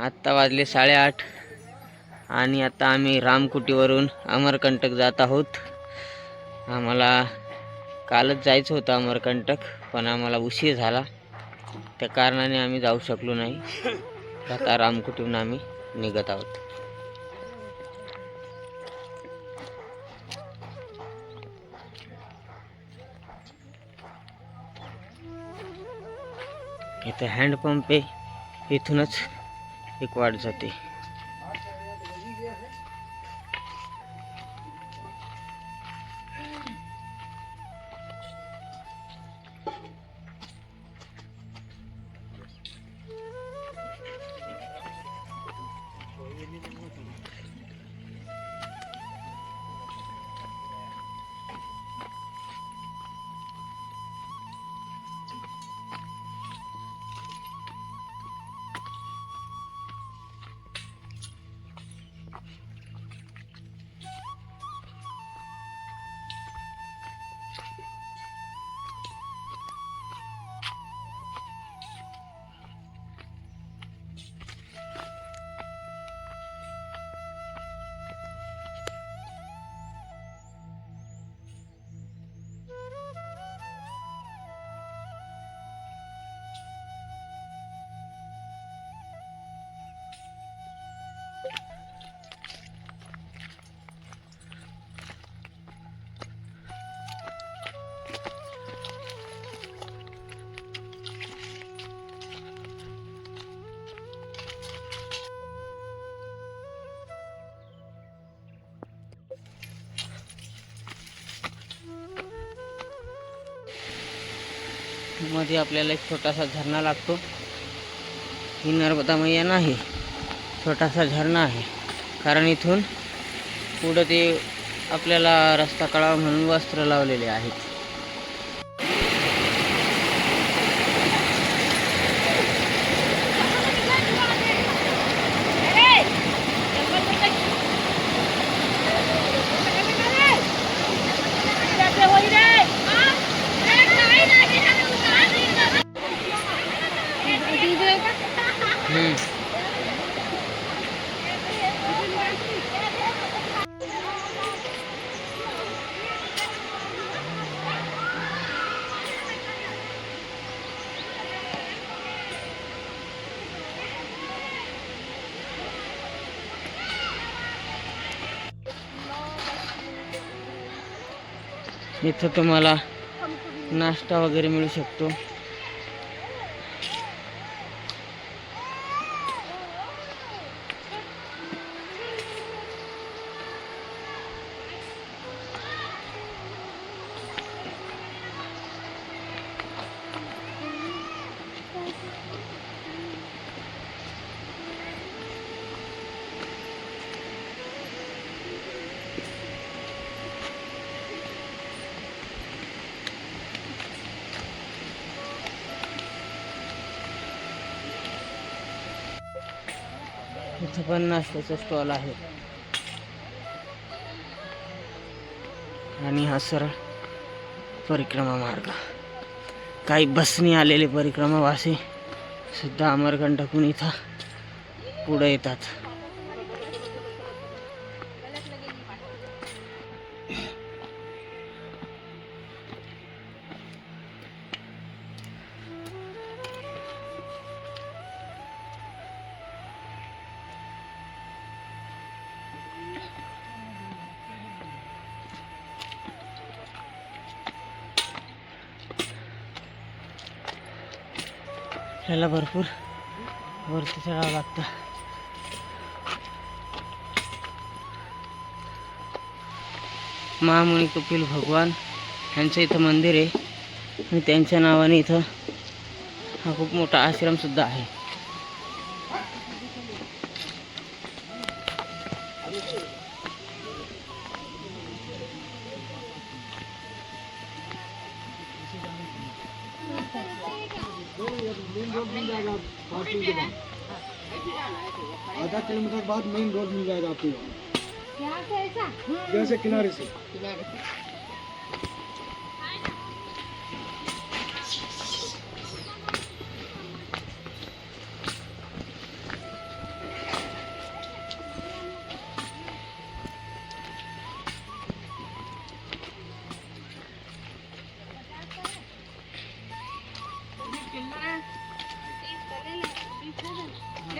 आत्ता वाजले साडेआठ. आणि आता आम्ही रामकुटीवरून अमरकंटक जात आहोत. आम्हाला कालच जायचं होतं अमरकंटक पण आम्हाला उशीर झाला. त्या कारणाने आम्ही जाऊ शकलो नाही. आता रामकुटीहून आम्ही निघत आहोत. इथं हँडपंप आहे. इथूनच एक वाट जाते. मध्ये आपल्याला एक छोटासा झरणा लागतो. ही नर्मदा मैया नाही छोटासा झरणा आहे. कारण इथून पुढं ते आपल्याला रस्ता कळावा म्हणून वस्त्र लावलेले आहेत. इथं तुम्हाला नाश्ता वगैरे मिळू शकतो. इथं पण नाश्त्याचा स्टॉल आहे. आणि हा सरळ परिक्रमा मार्ग. काही बसने आलेले परिक्रमावासी सुद्धा अमरकंटकून इथं पुढे येतात. ह्याला भरपूर वरती चढावं लागतं. महामुनी कपिल भगवान यांचं इथं मंदिर आहे आणि त्यांच्या नावाने इथं हा खूप मोठा आश्रमसुद्धा आहे. सुद्धा आहे आधा किलोमीटर बाद मेन रोड मिल जाएगा आपको। जैसे किनारे से।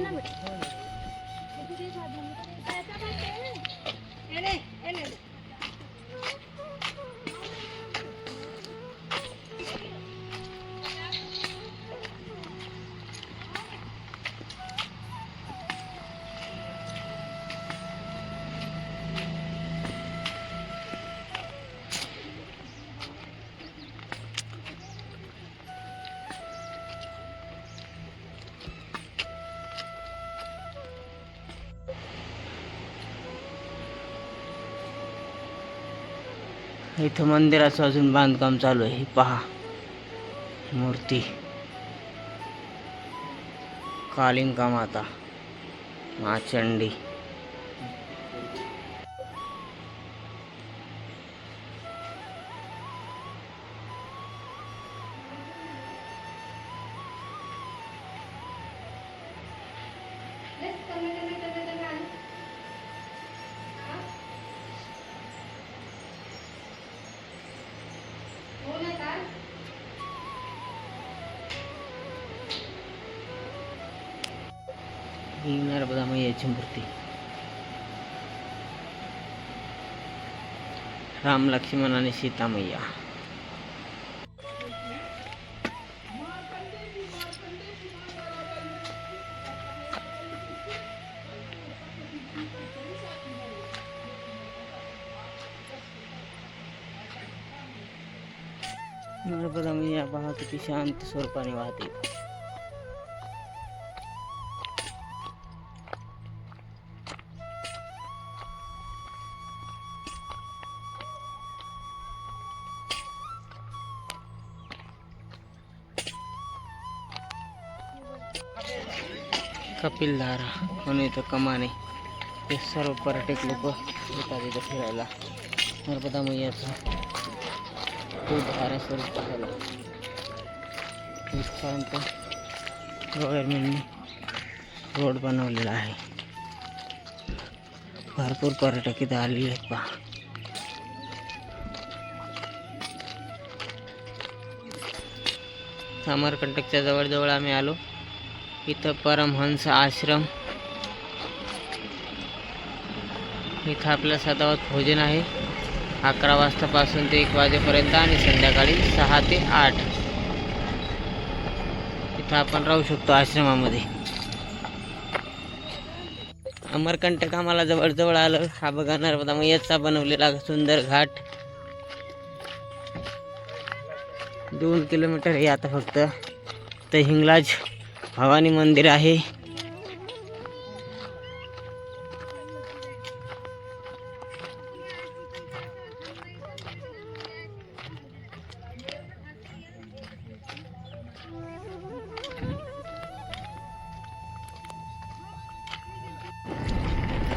那么 इथं मंदिराचं अजून बांधकाम चालू आहे. पहा. मूर्ती. कालिंका माता माचंडी. ही नर्मदा मैयाची मूर्ती राम लक्ष्मण आणि सीता मैया नर्मदा मैया पहा किती शांत स्वरूपाने वाहते कपिलधारा म्हणून इथं कमाने हे सर्व पर्यटक लोक येतात इथं फिरायला. नर्मदा मैयाचा खूप धारा स्वरूप पाहायला. इथपर्यंत गव्हर्नमेंटने रोड बनवलेला आहे. भरपूर पर्यटक इथं आलेले आहेत पहा. अमरकंटकच्या जवळजवळ आम्ही आलो. इथं परमहंस आश्रम. इथं आपल्या सदावत भोजन आहे. अकरा वाजतापासून ते एक वाजेपर्यंत आणि संध्याकाळी सहा ते आठ. इथं आपण राहू शकतो आश्रमामध्ये. अमरकंटक आम्हाला जवळजवळ आलं. हा बघा नर्मदा मैयाचा बनवलेला सुंदर घाट. दोन किलोमीटर आहे आता फक्त. तर हिंगलाज भवानी मंदिर आहे.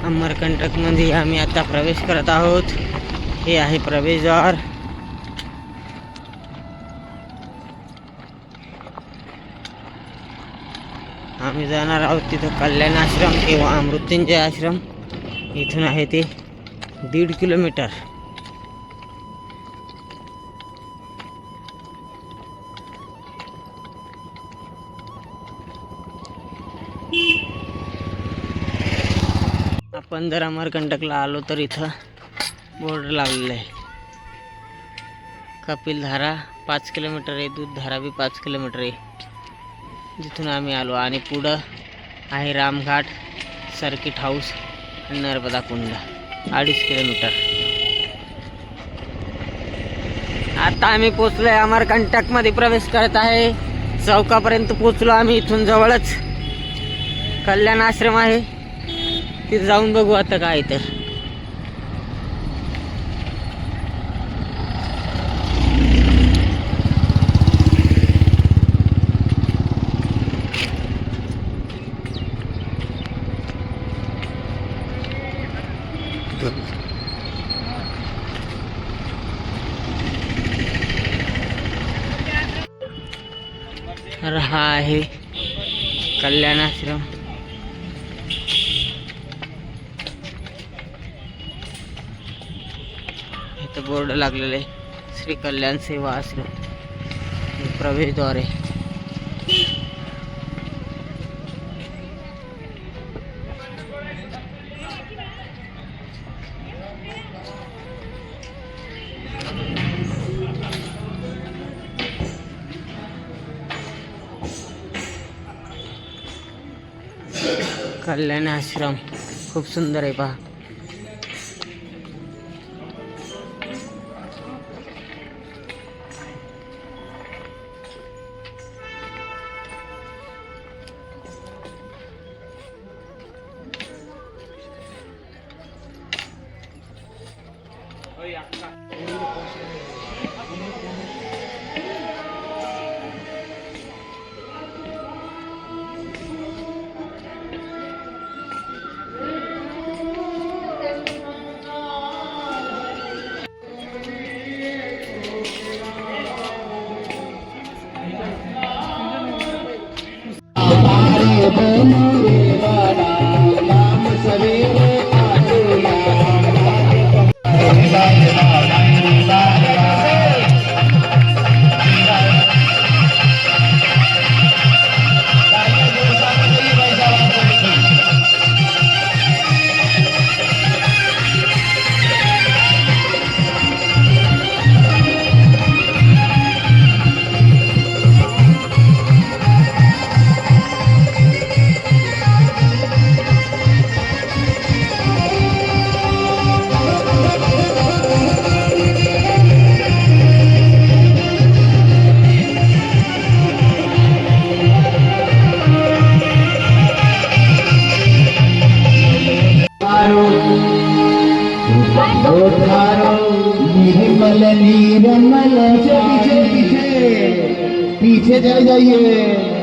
अमरकंटकमध्ये आम्ही आता प्रवेश करत आहोत. हे आहे प्रवेशद्वार. आम्ही जाणार आहोत तिथं कल्याण आश्रम किंवा मृत्युंजय आश्रम. इथून आहे ते दीड किलोमीटर. आपण जर अमरकंटकला आलो तर इथं बोर्ड लावलेलं आहे. कपिलधारा पाच किलोमीटर आहे दूधधारा बी पाच किलोमीटर आहे. जिथून आम्ही आलो. आणि पुढं आहे रामघाट सर्किट हाऊस आणि नर्मदा कुंड. अडीच किलोमीटर. आता आम्ही पोचलोय अमरकंटकमध्ये प्रवेश करत आहे. चौकापर्यंत पोचलो आम्ही इथून जवळच. कल्याण आश्रम आहे. तिथे जाऊन बघू आता काय तर तर हा आहे. कल्याण आश्रम इथं बोर्ड लागलेलं आहे. श्री कल्याण सेवा आश्रम. प्रवेशद्वार आहे. कल्याण आश्रम. खूप सुंदर आहे पहा. जाइए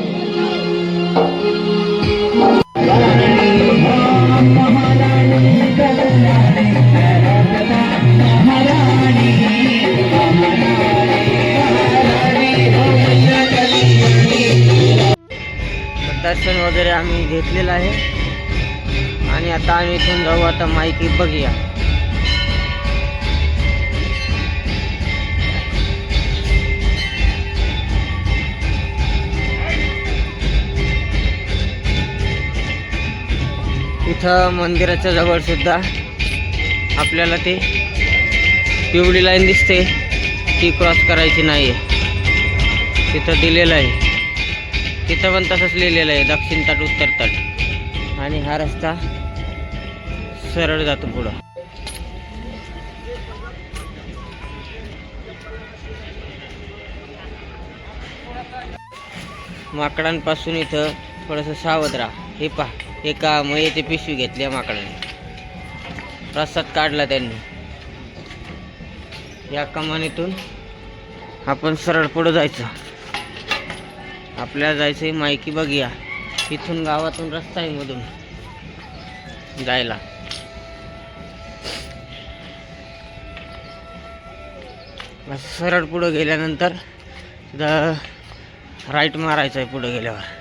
दर्शन वगैरे आम्ही घेतलेलं आहे. आणि आता आम्ही इथून जाऊ आता माहिती बघूया. इथं मंदिराच्या जवळ सुद्धा आपल्याला ते पिवळी लाईन दिसते. ती क्रॉस करायची नाही आहे तिथं दिलेलं आहे. तिथं पण तसंच लिहिलेलं आहे. दक्षिण तट उत्तर तट. आणि हा रस्ता सरळ जातो पुढं. माकडांपासून इथं थोडंसं सावध राहा. हे पहा. एका मयेची पिशवी घेतली आहे माकडाने. रस्त्यात काढला त्यांनी. या कमानीतून आपण सरळ पुढं जायचं. आपल्याला जायचं आहे मायकी बघूया. इथून गावातून रस्ता आहे मधून. जायला. सरळ पुढं गेल्यानंतर राईट मारायचं आहे पुढं गेल्यावर.